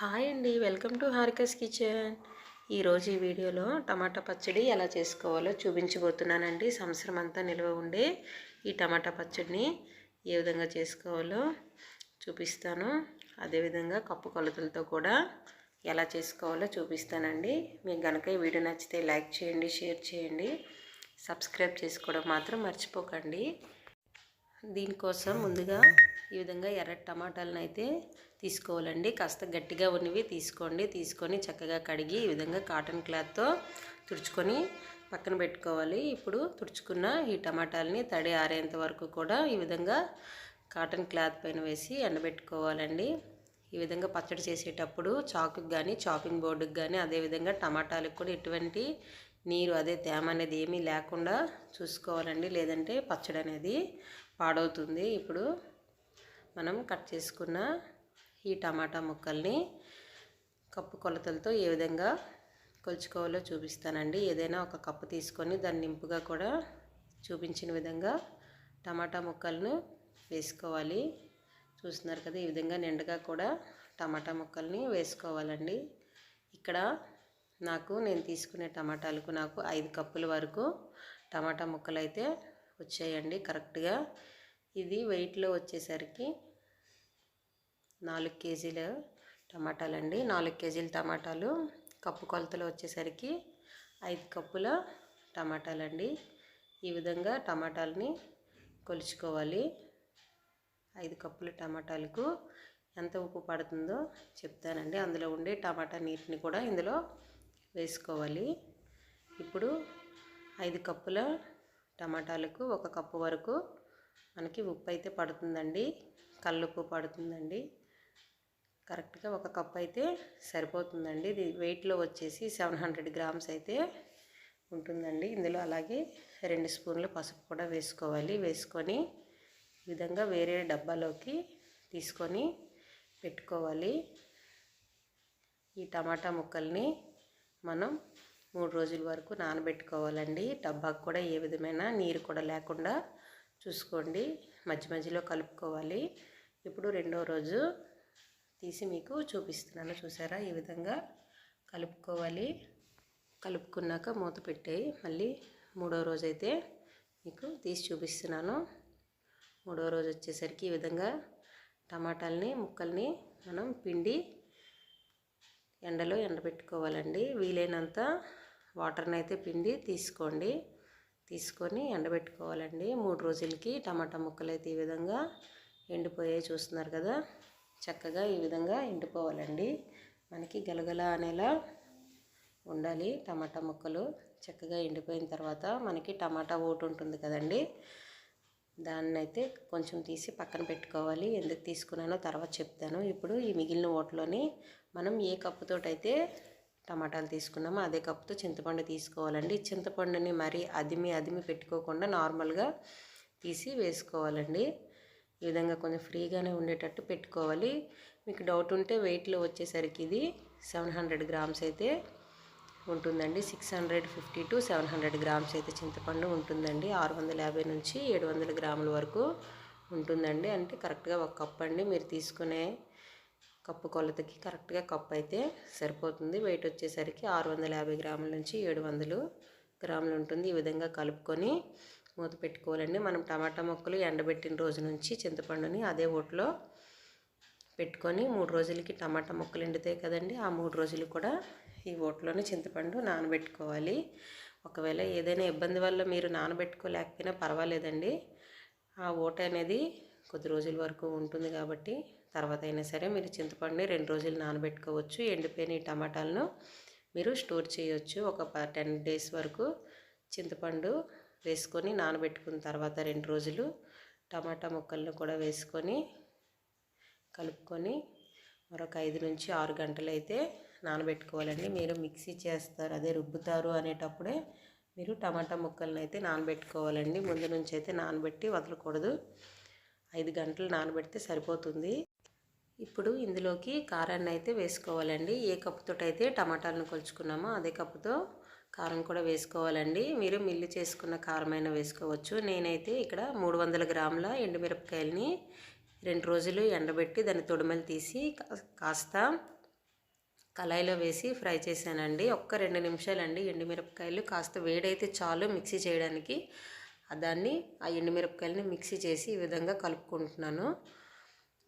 Hi అండి. Welcome to Harika's kitchen. ఈరోజు ఈ వీడియోలో టమాటా పచ్చడి ఎలా చేసుకోవాలో చూపించబోతున్నానండి. సంవత్సరం అంతా నిల్వ ఉండే ఈ టమాటా పచ్చడిని ఏ విధంగా చేసుకోవాలో చూపిస్తాను. అదేవిధంగా కప్పు కొలతలతో కూడా ఎలా చేసుకోవాలో చూపిస్తానండి. మీకు కనుక ఈ వీడియో నచ్చితే లైక్ చేయండి షేర్ చేయండి. సబ్స్క్రైబ్ చేసుకోవడం మాత్రం మర్చిపోకండి. దీనికోసం ముందుగా ఈ విధంగా ఎర్ర టమాటాలను అయితే తీసుకోవాలండి. కాస్త గట్టిగా ఉన్నవి తీసుకోండి. తీసుకొని చక్కగా కడిగి ఈ విధంగా కాటన్ క్లాత్తో తుడుచుకొని పక్కన పెట్టుకోవాలి. ఇప్పుడు తుడుచుకున్న ఈ టమాటాలని తడి ఆరేంత వరకు కూడా ఈ విధంగా కాటన్ క్లాత్ పైన వేసి ఎండబెట్టుకోవాలండి. ఈ విధంగా పచ్చడి చేసేటప్పుడు చాకుకి కానీ చాపింగ్ బోర్డుకి కానీ అదేవిధంగా టమాటాలకు కూడా ఎటువంటి నీరు అదే తేమ అనేది ఏమీ లేకుండా చూసుకోవాలండి. లేదంటే పచ్చడి అనేది పాడవుతుంది. ఇప్పుడు మనం కట్ చేసుకున్న ఈ టమాటా ముక్కల్ని కప్పు కొలతలతో ఏ విధంగా కొలుచుకోవాలో చూపిస్తానండి. ఏదైనా ఒక కప్పు తీసుకొని దాన్ని నింపుగా కూడా చూపించిన విధంగా టమాటా ముక్కలను వేసుకోవాలి. చూస్తున్నారు కదా ఈ విధంగా నిండుగా కూడా టమాటా ముక్కల్ని వేసుకోవాలండి. ఇక్కడ నాకు నేను తీసుకునే టమాటాలకు నాకు ఐదు కప్పుల వరకు టమాటా ముక్కలు అయితే వచ్చాయండి కరెక్ట్గా. ఇది వెయిట్లో వచ్చేసరికి నాలుగు కేజీల టమాటాలండి. నాలుగు కేజీల టమాటాలు. కప్పు కొలతలు వచ్చేసరికి ఐదు కప్పుల టమాటాలండి. ఈ విధంగా టమాటాలని కొలుచుకోవాలి. ఐదు కప్పుల టమాటాలకు ఎంత ఉప్పు పడుతుందో చెప్తానండి. అందులో ఉండే టమాటా నీటిని కూడా ఇందులో వేసుకోవాలి. ఇప్పుడు ఐదు కప్పుల టమాటాలకు ఒక కప్పు వరకు మనకి ఉప్పు అయితే పడుతుందండి. కల్లుప్పు పడుతుందండి. కరెక్ట్గా ఒక కప్ అయితే సరిపోతుందండి. ఇది వెయిట్లో వచ్చేసి సెవెన్ హండ్రెడ్ గ్రామ్స్ అయితే ఉంటుందండి. ఇందులో అలాగే రెండు స్పూన్లు పసుపు కూడా వేసుకోవాలి. వేసుకొని ఈ విధంగా వేరే డబ్బాలోకి తీసుకొని పెట్టుకోవాలి. ఈ టమాటా ముక్కల్ని మనం మూడు రోజుల వరకు నానబెట్టుకోవాలండి. డబ్బాకు కూడా ఏ విధమైన నీరు కూడా లేకుండా చూసుకోండి. మధ్య మధ్యలో కలుపుకోవాలి. ఇప్పుడు రెండో రోజు తీసి మీకు చూపిస్తున్నాను. చూసారా? ఈ విధంగా కలుపుకోవాలి. కలుపుకున్నాక మూత పెట్టేయి. మళ్ళీ మూడో రోజు అయితే మీకు తీసి చూపిస్తున్నాను. మూడో రోజు వచ్చేసరికి ఈ విధంగా టమాటాలని ముక్కల్ని మనం పిండి ఎండలో ఎండబెట్టుకోవాలండి. వీలైనంత వాటర్ని అయితే పిండి తీసుకోండి. తీసుకొని ఎండబెట్టుకోవాలండి. మూడు రోజులకి టమాటా ముక్కలు అయితే ఈ విధంగా ఎండిపోయాయి చూస్తున్నారు కదా చక్కగా ఈ విధంగా ఎండిపోవాలండి. మనకి గలగల అనేలా ఉండాలి టమాటా ముక్కలు. చక్కగా ఎండిపోయిన తర్వాత మనకి టమాటా ఓటు ఉంటుంది కదండి. దాన్ని అయితే కొంచెం తీసి పక్కన పెట్టుకోవాలి. ఎందుకు తీసుకున్నానో తర్వాత చెప్తాను. ఇప్పుడు ఈ మిగిలిన ఓట్లోని మనం ఏ కప్పుతోటైతే టమాటాలు తీసుకున్నాము అదే కప్పుతో చింతపండు తీసుకోవాలండి. చింతపండుని మరీ అదిమి అదిమి పెట్టుకోకుండా నార్మల్గా తీసి వేసుకోవాలండి. ఈ విధంగా కొంచెం ఫ్రీగానే ఉండేటట్టు పెట్టుకోవాలి. మీకు డౌట్ ఉంటే వెయిట్లో వచ్చేసరికి ఇది సెవెన్ హండ్రెడ్ గ్రామ్స్ అయితే ఉంటుందండి. Six hundred fifty to seven hundred grams అయితే చింతపండు ఉంటుందండి. ఆరు వందల యాభై నుంచి ఏడు వందల గ్రాముల వరకు ఉంటుందండి. అంటే కరెక్ట్గా ఒక కప్ అండి మీరు తీసుకునే కప్పు కొలతకి కరెక్ట్గా కప్పు అయితే సరిపోతుంది. వెయిట్ వచ్చేసరికి ఆరు వందల యాభై గ్రాముల నుంచి ఏడు వందలు గ్రాములు ఉంటుంది. ఈ విధంగా కలుపుకొని మూత పెట్టుకోవాలండి. మనం టమాటా మొక్కలు ఎండబెట్టిన రోజు నుంచి చింతపండుని అదే ఓట్లో పెట్టుకొని మూడు రోజులకి టమాటా మొక్కలు ఎండుతాయి కదండి. ఆ మూడు రోజులు కూడా ఈ ఓట్లోనే చింతపండు నానబెట్టుకోవాలి. ఒకవేళ ఏదైనా ఇబ్బంది వల్ల మీరు నానబెట్టుకోలేకపోయినా పర్వాలేదండి. ఆ ఓట అనేది కొద్ది రోజుల వరకు ఉంటుంది కాబట్టి తర్వాత అయినా సరే మీరు చింతపండుని రెండు రోజులు నానబెట్టుకోవచ్చు. ఎండిపోయిన ఈ టమాటాలను మీరు స్టోర్ చేయొచ్చు. ఒక టెన్ డేస్ వరకు చింతపండు వేసుకొని నానబెట్టుకున్న తర్వాత రెండు రోజులు టమాటా ముక్కలను కూడా వేసుకొని కలుపుకొని మరొక ఐదు నుంచి ఆరు గంటలు అయితే నానబెట్టుకోవాలండి. మీరు మిక్సీ చేస్తారు అదే రుబ్బుతారు అనేటప్పుడే మీరు టమాటా ముక్కలను అయితే నానబెట్టుకోవాలండి. ముందు నుంచి అయితే నానబెట్టి వదలకూడదు. ఐదు గంటలు నానబెడితే సరిపోతుంది. ఇప్పుడు ఇందులోకి కారాన్ని అయితే వేసుకోవాలండి. ఏ కప్పుతో అయితే టమాటాలను కొలుచుకున్నామో అదే కప్పుతో కారం కూడా వేసుకోవాలండి. మీరు మిల్లు చేసుకున్న కారమైనా వేసుకోవచ్చు. నేనైతే ఇక్కడ మూడు వందల గ్రాముల ఎండుమిరపకాయలని రెండు రోజులు ఎండబెట్టి దాన్ని తొడుమలు తీసి కాస్త కళాయిలో వేసి ఫ్రై చేశానండి. ఒక్క రెండు నిమిషాలండి ఎండుమిరపకాయలు కాస్త వేడైతే చాలు మిక్సీ చేయడానికి. దాన్ని ఆ ఎండుమిరపకాయలని మిక్సీ చేసి ఈ విధంగా కలుపుకుంటున్నాను.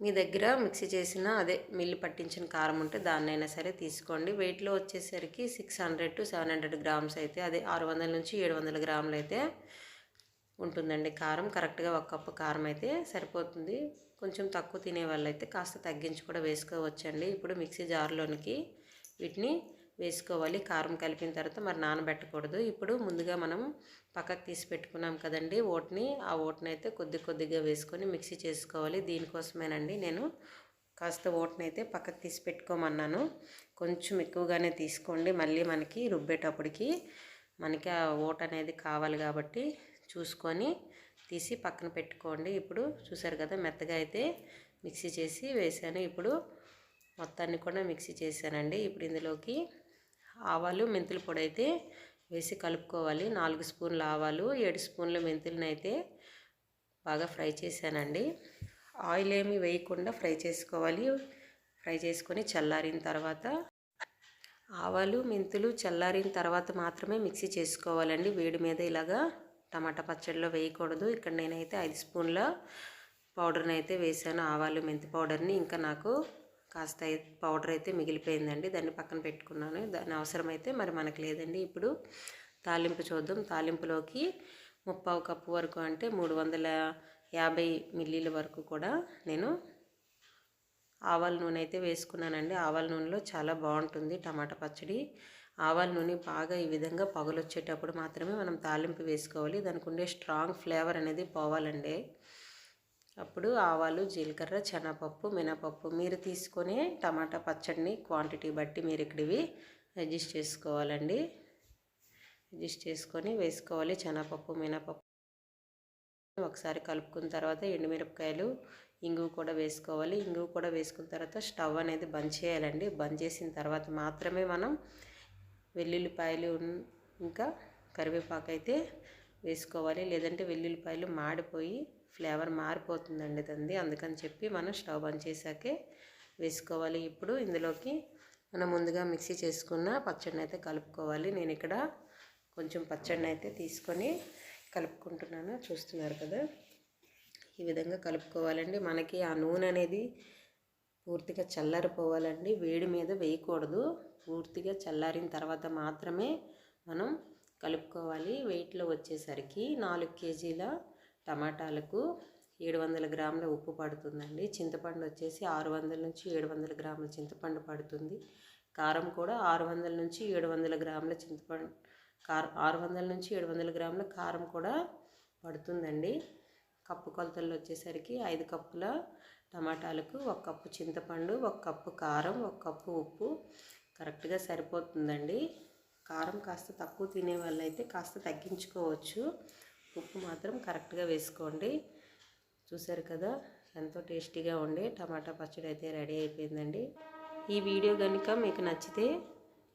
మీ దగ్గర మిక్సీ చేసిన అదే మిల్లు పట్టించిన కారం ఉంటే దాన్నైనా సరే తీసుకోండి. వెయిట్లో వచ్చేసరికి six hundred to seven hundred grams అయితే అదే ఆరు వందల నుంచి ఏడు వందల గ్రాములు అయితే ఉంటుందండి కారం. కరెక్ట్గా ఒక కప్పు కారం అయితే సరిపోతుంది. కొంచెం తక్కువ తినే వాళ్ళైతే కాస్త తగ్గించి కూడా వేసుకోవచ్చండి. ఇప్పుడు మిక్సీ జార్లోనికి వీటిని వేసుకోవాలి. కారం కలిపిన తర్వాత మరి నానబెట్టకూడదు. ఇప్పుడు ముందుగా మనం పక్కకు తీసి పెట్టుకున్నాం కదండి ఓట్ని. ఆ ఓట్ని అయితే కొద్ది కొద్దిగా వేసుకొని మిక్సీ చేసుకోవాలి. దీనికోసమేనండి నేను కాస్త ఓట్ని అయితే పక్కకు తీసి పెట్టుకోమన్నాను. కొంచెం ఎక్కువగానే తీసుకోండి. మళ్ళీ మనకి రుబ్బేటప్పటికి మనకి ఆ ఓట్ అనేది కావాలి కాబట్టి చూసుకొని తీసి పక్కన పెట్టుకోండి. ఇప్పుడు చూసారు కదా మెత్తగా అయితే మిక్సీ చేసి వేసాను ఇప్పుడు మొత్తాన్ని కూడా మిక్సీ చేశానండి. ఇప్పుడు ఇందులోకి ఆవాలు మెంతుల పొడి అయితే వేసి కలుపుకోవాలి. నాలుగు స్పూన్లు ఆవాలు ఏడు స్పూన్ల మెంతులను అయితే బాగా ఫ్రై చేశానండి. ఆయిల్ ఏమి వేయకుండా ఫ్రై చేసుకోవాలి. ఫ్రై చేసుకొని చల్లారిన తర్వాత ఆవాలు మెంతులు చల్లారిన తర్వాత మాత్రమే మిక్సీ చేసుకోవాలండి. వేడి మీద ఇలాగా టమాటా పచ్చడిలో వేయకూడదు. ఇక్కడ నేనైతే ఐదు స్పూన్ల పౌడర్ని అయితే వేసాను ఆవాలు మెంతి పౌడర్ని ఇంకా నాకు కాస్త పౌడర్ అయితే మిగిలిపోయిందండి. దాన్ని పక్కన పెట్టుకున్నాను. దాని అవసరమైతే మరి మనకు లేదండి. ఇప్పుడు తాలింపు చూద్దాం. తాలింపులోకి ముప్పావు కప్పు వరకు అంటే మూడు వందల యాభై మిల్లీల వరకు కూడా నేను ఆవాల నూనె అయితే వేసుకున్నానండి. ఆవాల నూనెలో చాలా బాగుంటుంది టమాటా పచ్చడి. ఆవాల నూనె బాగా ఈ విధంగా పగులొచ్చేటప్పుడు మాత్రమే మనం తాలింపు వేసుకోవాలి. దానికి ఉండే స్ట్రాంగ్ ఫ్లేవర్ అనేది పోవాలండి. అప్పుడు ఆవాలు జీలకర్ర శనగపప్పు మినపప్పు మీరు తీసుకొని టమాటా పచ్చడిని క్వాంటిటీ బట్టి మీరు ఇక్కడివి అడ్జస్ట్ చేసుకోవాలండి. అడ్జస్ట్ చేసుకొని వేసుకోవాలి. శనగపప్పు మినపప్పు ఒకసారి కలుపుకున్న తర్వాత ఎండుమిరపకాయలు ఇంగువ కూడా వేసుకోవాలి. ఇంగువ కూడా వేసుకున్న తర్వాత స్టవ్ అనేది బంద్ చేయాలండి. బంద్ చేసిన తర్వాత మాత్రమే మనం వెల్లుల్లిపాయలు ఇంకా కరివేపాకు అయితే వేసుకోవాలి. లేదంటే వెల్లుల్లిపాయలు మాడిపోయి ఫ్లేవర్ మారిపోతుందండి తంది. అందుకని చెప్పి మనం స్టవ్ ఆన్ చేశాకే వేసుకోవాలి. ఇప్పుడు ఇందులోకి మనం ముందుగా మిక్సీ చేసుకున్న పచ్చడిని అయితే కలుపుకోవాలి. నేను ఇక్కడ కొంచెం పచ్చడిని అయితే తీసుకొని కలుపుకుంటున్నాను. చూస్తున్నారు కదా? ఈ విధంగా కలుపుకోవాలండి. మనకి ఆ నూనె అనేది పూర్తిగా చల్లారిపోవాలండి. వేడి మీద వేయకూడదు. పూర్తిగా చల్లారిన తర్వాత మాత్రమే మనం కలుపుకోవాలి. వెయిట్లో వచ్చేసరికి నాలుగు కేజీల టమాటాలకు ఏడు వందల గ్రాముల ఉప్పు పడుతుందండి. చింతపండు వచ్చేసి ఆరు వందల నుంచి ఏడు వందల గ్రాముల చింతపండు పడుతుంది. కారం కూడా ఆరు వందల నుంచి ఏడు వందల గ్రాముల చింతపండు కారం ఆరు వందల నుంచి ఏడు వందల గ్రాముల కారం కూడా పడుతుందండి. కప్పు కొలతలు వచ్చేసరికి ఐదు కప్పుల టమాటాలకు ఒక కప్పు చింతపండు ఒక కప్పు కారం ఒక కప్పు ఉప్పు కరెక్ట్గా సరిపోతుందండి. కారం కాస్త తక్కువ తినే వాళ్ళైతే కాస్త తగ్గించుకోవచ్చు. ఉప్పు మాత్రం కరెక్ట్గా వేసుకోండి. చూసారు కదా ఎంతో టేస్టీగా ఉండే టమాటా పచ్చడి అయితే రెడీ అయిపోయిందండి. ఈ వీడియో కనుక మీకు నచ్చితే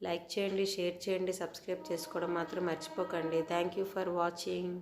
లైక్ చేయండి షేర్ చేయండి సబ్స్క్రైబ్ చేసుకోవడం మాత్రం మర్చిపోకండి. Thank you for watching.